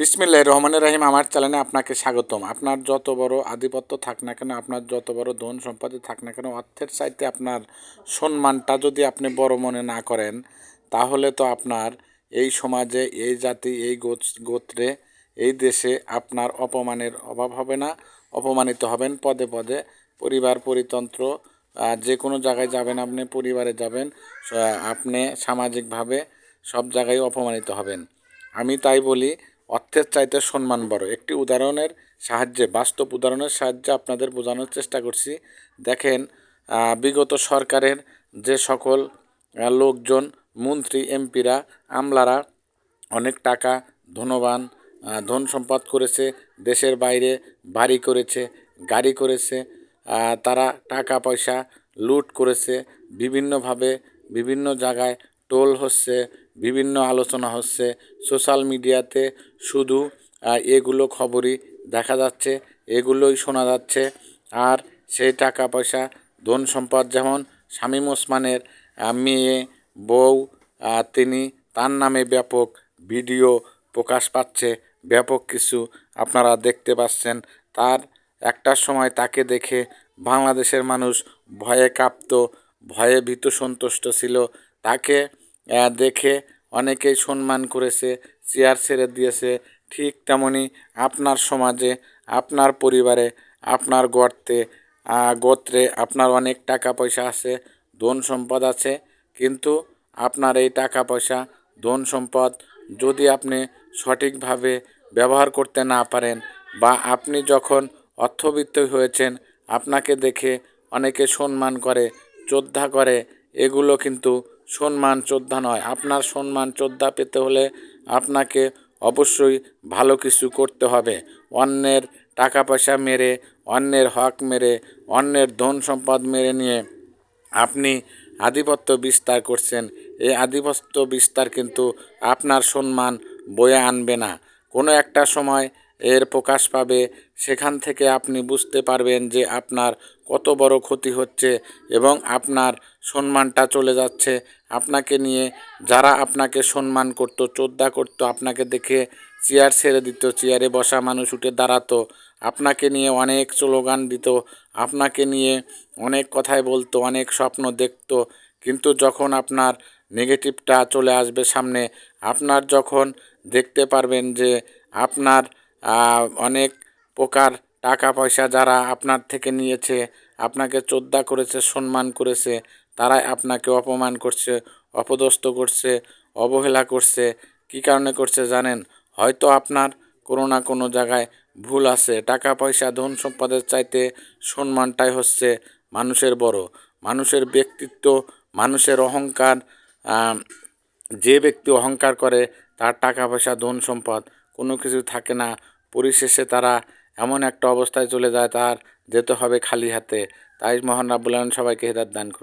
বিসমিল্লাহ রহমানের রাহিম, আমার চ্যানেলে আপনাকে স্বাগতম। আপনার যত বড় আধিপত্য থাক না কেন, আপনার যত বড় ধন সম্পত্তি থাক না কেন, অর্থের চাইতে আপনার সম্মানটা যদি আপনি বড় মনে না করেন, তাহলে তো আপনার এই সমাজে, এই জাতি, এই গোত্রে, এই দেশে আপনার অপমানের অভাব হবে না, অপমানিত হবেন পদে পদে। পরিবার, পরিতন্ত্র যে কোনো জায়গায় যাবেন আপনি, পরিবারে যাবেন আপনি সামাজিকভাবে সব জায়গায় অপমানিত হবেন। আমি তাই বলি অর্থের চাইতে সম্মান বড়। একটি উদাহরণের সাহায্যে, বাস্তব উদাহরণের সাহায্যে আপনাদের বোঝানোর চেষ্টা করছি। দেখেন বিগত সরকারের যে সকল লোকজন, মন্ত্রী, এমপিরা, আমলারা অনেক টাকা ধনবান ধন সম্পদ করেছে, দেশের বাইরে বাড়ি করেছে, গাড়ি করেছে তারা টাকা পয়সা লুট করেছে, বিভিন্নভাবে বিভিন্ন জায়গায় টোল হচ্ছে বিভিন্ন আলোচনা হচ্ছে। সোশ্যাল মিডিয়াতে শুধু এগুলো খবরই দেখা যাচ্ছে, এগুলোই শোনা যাচ্ছে। আর সেই টাকা পয়সা, ধন সম্পদ যেমন শামীম ওসমানের মেয়ে, বউ তিনি, তার নামে ব্যাপক ভিডিও প্রকাশ পাচ্ছে, ব্যাপক কিছু আপনারা দেখতে পাচ্ছেন। তার একটা সময় তাকে দেখে বাংলাদেশের মানুষ ভয়ে কাঁপত, ভয়ে ভীত সন্তুষ্ট ছিল। তাকে দেখে অনেকেই সম্মান করেছে, চেয়ার ছেড়ে দিয়েছে। ঠিক তেমনই আপনার সমাজে, আপনার পরিবারে, আপনার গর্তে গোত্রে আপনার অনেক টাকা পয়সা আছে, ধন সম্পদ আছে। কিন্তু আপনার এই টাকা পয়সা, ধন সম্পদ যদি আপনি সঠিকভাবে ব্যবহার করতে না পারেন বা আপনি যখন অর্থবিত্ত হয়েছেন, আপনাকে দেখে অনেকে সম্মান করে, শ্রদ্ধা করে, এগুলো কিন্তু সম্মান শ্রদ্ধা নয়। আপনার সম্মান শ্রদ্ধা পেতে হলে আপনাকে অবশ্যই ভালো কিছু করতে হবে। অন্যের টাকা পয়সা মেরে, অন্যের হক মেরে, অন্যের ধন সম্পদ মেরে নিয়ে আপনি আধিপত্য বিস্তার করছেন। এই আধিপত্য বিস্তার কিন্তু আপনার সম্মান বয়ে আনবে না। কোনো একটা সময় এর প্রকাশ পাবে। সেখান থেকে আপনি বুঝতে পারবেন যে আপনার কত বড় ক্ষতি হচ্ছে এবং আপনার সম্মানটা চলে যাচ্ছে। আপনাকে নিয়ে যারা আপনাকে সম্মান করতো চোদ্দা করতো, আপনাকে দেখে চেয়ার ছেড়ে দিত, চেয়ারে বসা মানুষ উঠে দাঁড়াতো, আপনাকে নিয়ে অনেক স্লোগান দিত, আপনাকে নিয়ে অনেক কথাই বলতো, অনেক স্বপ্ন দেখত। কিন্তু যখন আপনার নেগেটিভটা চলে আসবে সামনে, আপনার যখন দেখতে পারবেন যে আপনার অনেক প্রকার টাকা পয়সা যারা আপনার থেকে নিয়েছে, আপনাকে শ্রদ্ধা করেছে, সম্মান করেছে, তারাই আপনাকে অপমান করছে, অপদস্থ করছে, অবহেলা করছে, কী কারণে করছে জানেন? হয়তো আপনার কোনো না কোনো জায়গায় ভুল আছে। টাকা পয়সা ধন সম্পদের চাইতে সম্মানটাই হচ্ছে মানুষের বড়। মানুষের ব্যক্তিত্ব, মানুষের অহংকার যে ব্যক্তি অহংকার করে, তার টাকা পয়সা ধন সম্পদ কোনো কিছু থাকে না। পরিশেষে তারা এমন একটা অবস্থায় চলে যায়, তার যেতে হবে খালি হাতে। তাই মহান রাব্বুল সবাইকে হেদার দান করুন।